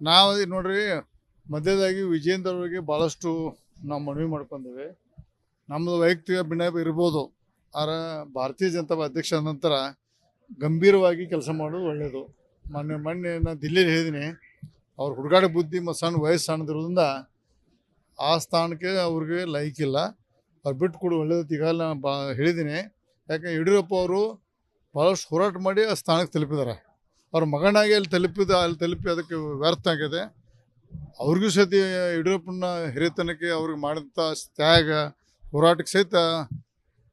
ನಾವು ನೋಡ್ರಿ, ಮಧ್ಯದಾಗಿ ವಿಜೇಂದ್ರ ಅವರಿಗೆ ಭಾಳಷ್ಟು ನಾವು ಮನವಿ ಮಾಡ್ಕೊಂಡಿವಿ. ನಮ್ಮದು ವೈಯಕ್ತಿಕ ಭಿನ್ನ ಇರ್ಬೋದು. ಆದರೆ ಭಾರತೀಯ ಜನತಾ ಅಧ್ಯಕ್ಷ ನಂತರ ಗಂಭೀರವಾಗಿ ಕೆಲಸ ಮಾಡೋದು ಒಳ್ಳೆಯದು ಮೊನ್ನೆ ಮೊನ್ನೆ ನಾನು ದಿಲ್ಲೀಲಿ ಹೇಳಿದ್ದೀನಿ ಅವ್ರ ಹುಡುಗಾಟ ಬುದ್ಧಿ ಮತ್ತು ಸಣ್ಣ ವಯಸ್ಸು ಸಣ್ಣದಿರೋದ್ರಿಂದ ಆ ಸ್ಥಾನಕ್ಕೆ ಅವ್ರಿಗೆ ಲೈಕ್ ಇಲ್ಲ. ಅವ್ರು ಬಿಟ್ಟು ಕೊಡು, ಒಳ್ಳೇದು ಈಗಾಗಲೇ ನಾನು ಬಾ ಹೇಳಿದ್ದೀನಿ ಯಾಕೆ ಯಡಿಯೂರಪ್ಪ ಅವರು ಭಾಳಷ್ಟು ಹೋರಾಟ ಮಾಡಿ ಆ ಸ್ಥಾನಕ್ಕೆ ತಲುಪಿದ್ದಾರೆ ಅವ್ರ ಮಗನಾಗಿ ಅಲ್ಲಿ ತಲುಪಿದ, ಅಲ್ಲಿ ತಲುಪಿ ಅದಕ್ಕೆ ವ್ಯರ್ಥ ಆಗಿದೆ ಅವ್ರಿಗೂ ಸಹಿತ ಯಡಿಯೂರಪ್ಪನ ಹಿರಿತನಕ್ಕೆ ಅವ್ರಿಗೆ ಮಾಡಿದಂಥ ತ್ಯಾಗ, ಹೋರಾಟಕ್ಕೆ ಸಹಿತ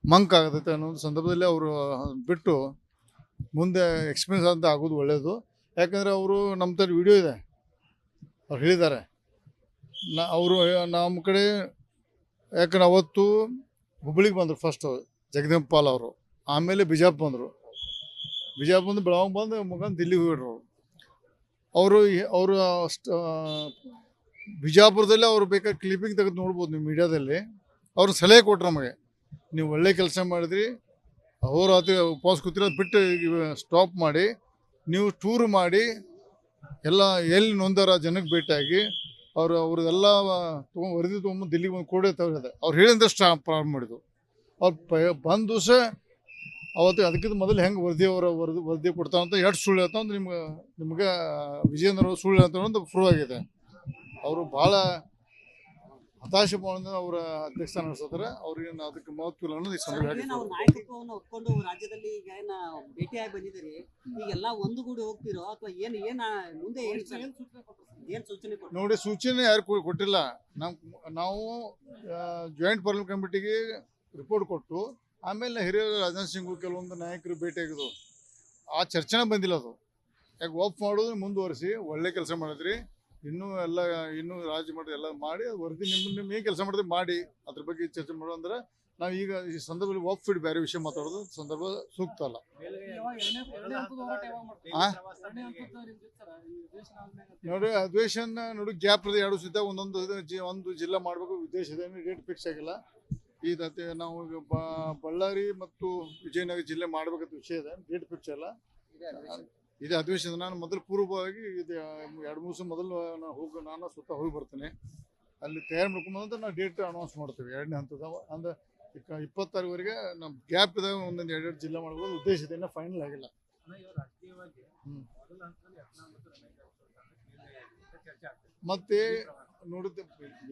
ಮಂಕ್ ಆಗತೈತೆ ಅನ್ನೋ ಸಂದರ್ಭದಲ್ಲಿ ಅವರು ಬಿಟ್ಟು ಮುಂದೆ ಎಕ್ಸ್ಪೀರಿಯನ್ಸ್ ಅಂತ ಆಗೋದು ಒಳ್ಳೆಯದು ಯಾಕಂದರೆ ಅವರು ನಮ್ಮ ತರ ವಿಡಿಯೋ ಇದೆ. ಅವ್ರು ಹೇಳಿದ್ದಾರೆ. ನಾ, ಅವರು, ನಮ್ಮ ಕಡೆ ಯಾಕಂದ್ರೆ ಅವತ್ತು ಹುಬ್ಬಳ್ಳಿಗೆ ಬಂದರು ಫಸ್ಟು ಜಗದೀಪ್ ಪಾಲ್ ಅವರು. ಆಮೇಲೆ ಬಿಜಾಪ್ ಬಂದರು. ಬಿಜಾಪುರ ಬಂದು ಬೆಳಗಾವಿ ಬಂದು ಮುಖಾಂತರ ದಿಲ್ಲಿಗೆ ಹೋಗಿಡ್ರು ಅವರು. ಅವರು ಅಷ್ಟು ಬಿಜಾಪುರದಲ್ಲಿ ಅವ್ರು ಬೇಕಾದ್ರೆ ಕ್ಲಿಪ್ಪಿಂಗ್ ತೆಗೆದು ನೋಡ್ಬೋದು ನೀವು ಮೀಡಿಯಾದಲ್ಲಿ. ಅವರು ಸಲಹೆ ಕೊಟ್ರು ನಮಗೆ. ನೀವು ಒಳ್ಳೆ ಕೆಲಸ ಮಾಡಿದ್ರಿ. ಅಹೋರಾತ್ರಿ ಉಪವಾಸ ಕೂತಿರೋದು ಬಿಟ್ಟು ಸ್ಟಾಪ್ ಮಾಡಿ. ನೀವು ಟೂರ್ ಮಾಡಿ. ಎಲ್ಲ ಎಲ್ಲಿ ನೊಂದಾರ ಜನಕ್ಕೆ ಭೇಟಿಯಾಗಿ ಅವರು ಅವ್ರದ್ದೆಲ್ಲ ತೊಗೊಂಡು ವರದಿ ತೊಗೊಂಬಂದು ದಿಲ್ಲಿಗೆ ಬಂದು ಕೊಡೇ ತಗೊಂಡಿದೆ ಅವ್ರು ಹೇಳಿದ್ರೆ ಸ್ಟಾಪ್ ಪ್ರಾರಂಭ ಮಾಡಿದ್ರು ಅವ್ರು ಪ ಬಂದ ದಿವಸ ಅವತ್ತು ಅದಕ್ಕಿಂತ ಮೊದಲು ಹೆಂಗೆ ವರದಿ ಅವರ ವರದಿ ವರದಿ ಕೊಡ್ತಾವಂತ ಎಷ್ಟು ಸುಳ್ಳು ಹೇಳ್ತಾವ ಅಂತ ನಿಮ್ಗೆ ನಿಮ್ಗೆ ವಿಜಯೇಂದ್ರ ಅವರು ಸುಳ್ಳು ಹೇಳ್ತಾವ ಅಂತ ಪ್ರೂವ್ ಆಗಿದೆ. ಅವರು ಭಾಳ ಹತಾಶೆ ಮಾಡಿದ ಅವರ ಅಧ್ಯಕ್ಷ ನಡೆಸಿದ್ರೆ ಅವ್ರಿಗೆ ಅದಕ್ಕೆ ಮಹತ್ವ ಇಲ್ಲ ಅನ್ನೋದು ಈ ರಾಜ್ಯದಲ್ಲಿ ಸಂದರ್ಭ ಅವ್ರ ನಾಯಕತ್ವವನ್ನು ಒಪ್ಕೊಂಡು ರಾಜ್ಯದಲ್ಲಿ ಈಗ ಏನ ಭೇಟಿಯಾಗಿ ಬಂದಿದ್ದೀರಿ ಈಗೆಲ್ಲ ಒಂದುಗೂಡಿ ಹೋಗ್ತಿರೋ ಅಥವಾ ಏನು ಏನು ಮುಂದೆ ಏನು ಸರ್? ಏನ್ ಸೂಚನೆ ಕೊಡ್ತೀರಿ? ನೋಡಿ ಸೂಚನೆ ಯಾರು ಕೊ- ಕೊಟ್ಟಿಲ್ಲ. ನಮ್ ನಾವು ಜಾಯಿಂಟ್ ಪಾರ್ಲಿಮೆಂಟ್ ಕಮಿಟಿಗೆ ರಿಪೋರ್ಟ್ ಕೊಟ್ಟು ಆಮೇಲೆ ಹಿರಿಯರು ರಾಜನಾಥ್ ಸಿಂಗ್ ಕೆಲವೊಂದು ನಾಯಕರು ಭೇಟಿಯಾಗಿದ್ದು ಆ ಚರ್ಚೆನೇ ಬಂದಿಲ್ಲ ಅದು. ಯಾಕೆ ಒಪ್ ಮಾಡೋದು ಮುಂದುವರಿಸಿ, ಒಳ್ಳೆ ಕೆಲಸ ಮಾಡಿದ್ರಿ. ಇನ್ನೂ ಎಲ್ಲ, ಇನ್ನೂ ರಾಜ್ಯ ಮಟ್ಟ ಎಲ್ಲ ಮಾಡಿ ವರದಿ ನಿಮ್ಮ ನಿಮ್ಮ ಏನು ಕೆಲಸ ಮಾಡಿದ್ರೆ ಮಾಡಿ. ಅದ್ರ ಬಗ್ಗೆ ಚರ್ಚೆ ಮಾಡೋ ಅಂದ್ರೆ ನಾವು ಈಗ ಈ ಸಂದರ್ಭದಲ್ಲಿ ಒಪ್ ಫಿಡ್ ಬೇರೆ ವಿಷಯ ಮಾತಾಡೋದು, ಸಂದರ್ಭ ಸೂಕ್ತ ಅಲ್ಲ? ನೋಡಿ ಅಧಿವೇಶನ ನೋಡಿ ಗ್ಯಾಪ್ ಎರಡು ಸಿದ್ಧ ಒಂದೊಂದು ಒಂದು ಜಿಲ್ಲಾ ಮಾಡಬೇಕು ಉದ್ದೇಶ ಇದೆ ಡೇಟ್ ಫಿಕ್ಸ್ ಆಗಿಲ್ಲ. ಈ ನಾವು ಈಗ ಬಳ್ಳಾರಿ ಮತ್ತು ವಿಜಯನಗರ ಜಿಲ್ಲೆ ಮಾಡಬೇಕಂತ ವಿಷಯ ಇದೆ ಡೇಟ್ ಫಿಕ್ಸ್ ಅಲ್ಲ. ಇದೆ ಅಧಿವೇಶನ ನಾನು ಮೊದಲು ಪೂರ್ವವಾಗಿ ಇದು ಎರಡು ಮೂರು ದಿವಸ ಮೊದಲು ನಾನು ಹೋಗಿ ನಾನು ಸುತ್ತ ಹೋಗಿ ಬರ್ತೇನೆ. ಅಲ್ಲಿ ತಯಾರು ಮಾಡ್ಕೊಂಬಂದ್ರೆ ನಾವು ಡೇಟ್ ಅನೌನ್ಸ್ ಮಾಡ್ತೇವೆ ಎರಡನೇ ಹಂತದ ಅಂದ್ರೆ ಇಪ್ಪ- ಇಪ್ಪತ್ತಾರವರೆಗೆ ನಮ್ಮ ಗ್ಯಾಪ್ ಇದಾಗ ಒಂದೊಂದು ಎರಡೆರಡು ಜಿಲ್ಲೆ ಮಾಡ್ಬೋದು. ಉದ್ದೇಶ ಇದೆ ಇನ್ನೂ ಫೈನಲ್ ಆಗಿಲ್ಲ. ಮತ್ತೆ ನೋಡುತ್ತೆ.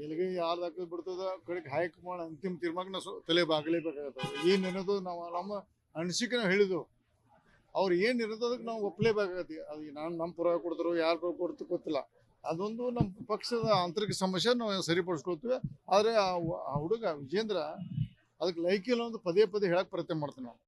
ಎಲ್ಲಿಗೆ ಯಾರು ಹಾಕೋದು ಬಿಡ್ತದ ಕಡೆಗೆ ಹೈಕಮಾಂಡ್ ಅಂತಿಮ ತೀರ್ಮಾನ ನಾವು ತಲೆ ಬಾಗಲೇಬೇಕಾಗತ್ತೆ. ಏನು ಅನ್ನೋದು ನಾವು ನಮ್ಮ ಅನಿಸಿಕೆ ನಾವು ಹೇಳಿದ್ವು. ಅವ್ರು ಏನು ಇರೋದಕ್ಕೆ ನಾವು ಒಪ್ಪಲೇಬೇಕಾಗತ್ತೆ ಅದು ನಾನು ನಮ್ಮ ಪರವಾಗಿ ಕೊಡ್ತಾರೋ, ಯಾರು ಪರ ಕೊಡ್ತು ಗೊತ್ತಿಲ್ಲ. ಅದೊಂದು ನಮ್ಮ ಪಕ್ಷದ ಆಂತರಿಕ ಸಮಸ್ಯೆ ನಾವು ಸರಿಪಡಿಸ್ಕೊಳ್ತೀವಿ. ಆದರೆ ಆ ಹುಡುಗ ವಿಜೇಂದ್ರ ಅದಕ್ಕೆ ಲೈಕಿಲ್ಲ ಒಂದು ಪದೇ ಪದೇ ಹೇಳಕ್ಕೆ ಪ್ರಯತ್ನ ಮಾಡ್ತಾನೆ ನಾವು